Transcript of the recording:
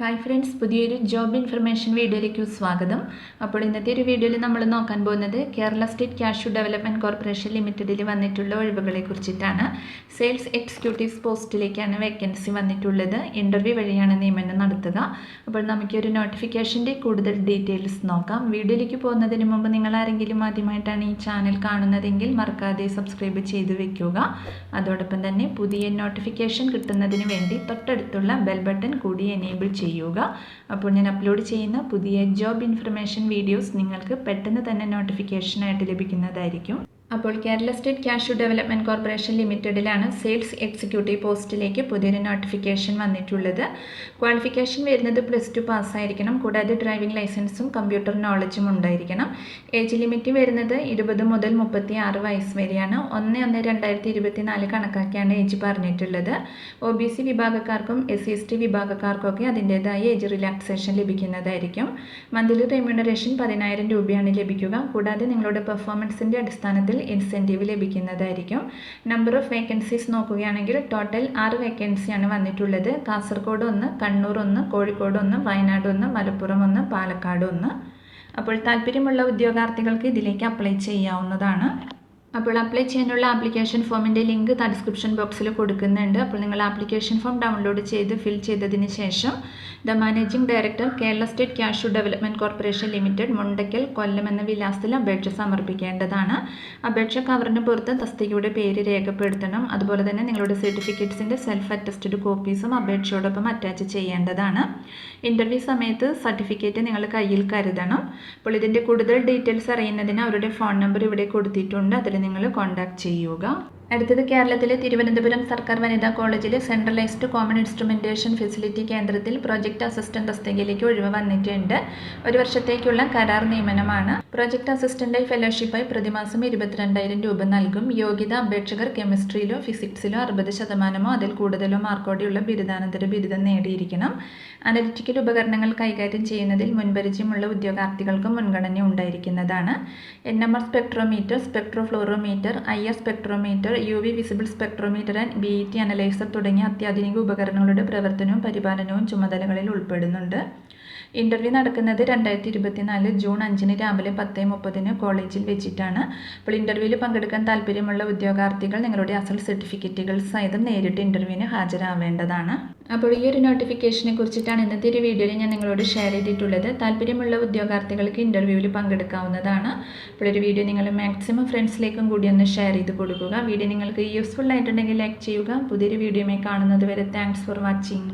Hi friends പുതിയൊരു job information വീഡിയോയിലേക്ക് സ്വാഗതം. അപ്പോൾ ഇന്നത്തെ ഒരു വീഡിയോയിൽ നമ്മൾ നോക്കാൻ പോകുന്നത് Kerala state cash development corporation ലിമിറ്റഡിൽ വന്നിട്ടുള്ള ഒഴിവുകളെ കുറിച്ചിട്ടാണ്. സെയിൽസ് എക്സിക്യൂട്ടീവ്സ് പോസ്റ്റിലേക്കാണ് വേക്കൻസി വന്നിട്ടുള്ളത്. ഇന്റർവ്യൂ വഴിയാണ് നിയമനം നടത്തുക. അപ്പോൾ നമുക്ക് ഒരു നോട്ടിഫിക്കേഷന്റെ കൂടുതൽ ഡീറ്റെയിൽസ് നോക്കാം. വീഡിയോയിലേക്ക് പോകുന്നതിന് മുമ്പ് നിങ്ങൾ ആരെങ്കിലും ആദ്യമായിട്ടാണ് ഈ ചാനൽ കാണുന്നതെങ്കിൽ മറക്കാതെ സബ്സ്ക്രൈബ് ചെയ്ത് വെക്കുക. അതോടൊപ്പം തന്നെ പുതിയ നോട്ടിഫിക്കേഷൻ കിട്ടുന്നതിന് വേണ്ടി തൊട്ടടുത്തുള്ള ബെൽ ബട്ടൺ കൂടി എനേബിൾ ചെയ്യുക അപ്പോൾ ഞാൻ അപ്ലോഡ് ചെയ്യുന്ന പുതിയ ജോബ് ഇൻഫർമേഷൻ വീഡിയോസ് നിങ്ങൾക്ക് പെട്ടെന്ന് തന്നെ നോട്ടിഫിക്കേഷനായിട്ട് ലഭിക്കുന്നതായിരിക്കും. അപ്പോൾ Kerala state cash development corporation ലിമിറ്റഡിലാണ് sales executive പോസ്റ്റിലേക്ക് പുതിയൊരു നോട്ടിഫിക്കേഷൻ വന്നിട്ടുള്ളത്. ക്വാളിഫിക്കേഷൻ വരുന്നത് പ്ലസ് ടു പാസ്സായിരിക്കണം. കൂടാതെ ഡ്രൈവിംഗ് ലൈസൻസും കമ്പ്യൂട്ടർ നോളജും ഉണ്ടായിരിക്കണം. ഏജ് ലിമിറ്റ് വരുന്നത് ഇരുപത് മുതൽ മുപ്പത്തി ആറ് വയസ്സ് വരെയാണ്. ഒന്ന് ഒന്ന് രണ്ടായിരത്തി ഇരുപത്തി നാല് കണക്കാക്കിയാണ് ഏജ് പറഞ്ഞിട്ടുള്ളത്. ഒ ബി സി വിഭാഗക്കാർക്കും എസ് സി എസ് ടി വിഭാഗക്കാർക്കൊക്കെ അതിന്റേതായ ഏജ് റിലാക്സേഷൻ ലഭിക്കുന്നതായിരിക്കും. മന്ത്ലി റെമ്യൂണറേഷൻ പതിനായിരം രൂപയാണ് ലഭിക്കുക. കൂടാതെ നിങ്ങളുടെ പെർഫോമൻസിന്റെ അടിസ്ഥാനത്തിൽ ഇൻസെന്റീവ് ലഭിക്കുന്നതായിരിക്കും. നമ്പർ ഓഫ് വേക്കൻസീസ് നോക്കുകയാണെങ്കിൽ ടോട്ടൽ ആറ് വേക്കൻസിയാണ് വന്നിട്ടുള്ളത്. കാസർഗോഡ് ഒന്ന് കണ്ണൂർ ഒന്ന് കോഴിക്കോട് ഒന്ന് വയനാട് ഒന്ന് മലപ്പുറം ഒന്ന് പാലക്കാട് ഒന്ന്. അപ്പോൾ താല്പര്യമുള്ള ഉദ്യോഗാർത്ഥികൾക്ക് ഇതിലേക്ക് അപ്ലൈ ചെയ്യാവുന്നതാണ്. അപ്പോൾ അപ്ലൈ ചെയ്യാനുള്ള ആപ്ലിക്കേഷൻ ഫോമിന്റെ ലിങ്ക് ഡിസ്ക്രിപ്ഷൻ ബോക്സിൽ കൊടുക്കുന്നുണ്ട്. അപ്പോൾ നിങ്ങൾ ആപ്ലിക്കേഷൻ ഫോം ഡൗൺലോഡ് ചെയ്ത് ഫിൽ ചെയ്തതിന് ശേഷം the managing director Kerala state cash development corporation limited Mundakkal Kollam എന്ന വിലാസത്തിൽ അപേക്ഷ സമർപ്പിക്കേണ്ടതാണ്. അപേക്ഷ കവറിന് പുറത്ത് തസ്തികയുടെ പേര് രേഖപ്പെടുത്തണം. അതുപോലെ തന്നെ നിങ്ങളുടെ സർട്ടിഫിക്കറ്റ്സിന്റെ സെൽഫ് അറ്റസ്റ്റഡ് കോപ്പീസും അപേക്ഷയോടൊപ്പം അറ്റാച്ച് ചെയ്യേണ്ടതാണ്. ഇന്റർവ്യൂ സമയത്ത് സർട്ടിഫിക്കറ്റ് നിങ്ങൾ കയ്യിൽ കരുതണം. അപ്പോൾ ഇതിന്റെ കൂടുതൽ ഡീറ്റെയിൽസ് അറിയുന്നതിന് അവരുടെ ഫോൺ നമ്പർ ഇവിടെ കൊടുത്തിട്ടുണ്ട്. അതിൽ നിങ്ങൾ കോണ്ടാക്ട് ചെയ്യുക. അടുത്തത് കേരളത്തിലെ തിരുവനന്തപുരം സർക്കാർ വനിതാ കോളേജിലെ സെൻട്രലൈസ്ഡ് കോമൺ ഇൻസ്ട്രുമെന്റേഷൻ ഫെസിലിറ്റി കേന്ദ്രത്തിൽ പ്രോജക്റ്റ് അസിസ്റ്റന്റ് തസ്തികയിലേക്ക് ഒഴിവ് വന്നിട്ടുണ്ട്. ഒരു വർഷത്തേക്കുള്ള കരാർ നിയമനമാണ്. പ്രോജക്റ്റ് അസിസ്റ്റന്റായി ഫെലോഷിപ്പായി പ്രതിമാസം ഇരുപത്തിരണ്ടായിരം രൂപ നൽകും. യോഗ്യത അപേക്ഷകർ കെമിസ്ട്രിയിലോ ഫിസിക്സിലോ അറുപത് ശതമാനമോ അതിൽ കൂടുതലോ മാർക്കോടെയുള്ള ബിരുദാനന്തര ബിരുദം നേടിയിരിക്കണം. അനലിറ്റിക്കൽ ഉപകരണങ്ങൾ കൈകാര്യം ചെയ്യുന്നതിൽ മുൻപരിചയമുള്ള ഉദ്യോഗാർത്ഥികൾക്ക് മുൻഗണന ഉണ്ടായിരിക്കുന്നതാണ്. N M R spectrometer spectrofluorometer I S spectrometer U V visible spectrometer and B T analyser തുടങ്ങിയ അത്യാധുനിക ഉപകരണങ്ങളുടെ പ്രവർത്തനവും പരിപാലനവും ചുമതലകളിൽ ഉൾപ്പെടുന്നുണ്ട്. ഇന്റർവ്യൂ നടക്കുന്നത് രണ്ടായിരത്തി ഇരുപത്തിനാല് ജൂൺ അഞ്ചിന് രാവിലെ പത്ത് മുപ്പതിന് കോളേജിൽ വെച്ചിട്ടാണ്. അപ്പോൾ ഇന്റർവ്യൂവിൽ പങ്കെടുക്കാൻ താല്പര്യമുള്ള ഉദ്യോഗാർത്ഥികൾ നിങ്ങളുടെ അസൽ സർട്ടിഫിക്കറ്റുകൾ സഹിതം നേരിട്ട് ഇന്റർവ്യൂവിന് ഹാജരാവേണ്ടതാണ്. അപ്പോൾ ഈ ഒരു നോട്ടിഫിക്കേഷനെ കുറിച്ചിട്ടാണ് ഇന്നത്തെ ഒരു വീഡിയോയിൽ ഞാൻ നിങ്ങളോട് ഷെയർ ചെയ്തിട്ടുള്ളത്. താല്പര്യമുള്ള ഉദ്യോഗാർത്ഥികൾക്ക് ഇന്റർവ്യൂവിൽ പങ്കെടുക്കാവുന്നതാണ്. അപ്പോൾ ഒരു വീഡിയോ നിങ്ങൾ മാക്സിമം ഫ്രണ്ട്സിലേക്കും കൂടി ഒന്ന് ഷെയർ ചെയ്ത് കൊടുക്കുക. വീഡിയോ നിങ്ങൾക്ക് യൂസ്ഫുൾ ആയിട്ടുണ്ടെങ്കിൽ ലൈക്ക് ചെയ്യുക. പുതിയൊരു വീഡിയോയുമായി കാണുന്നത് വരെ താങ്ക്സ് ഫോർ വാച്ചിങ്.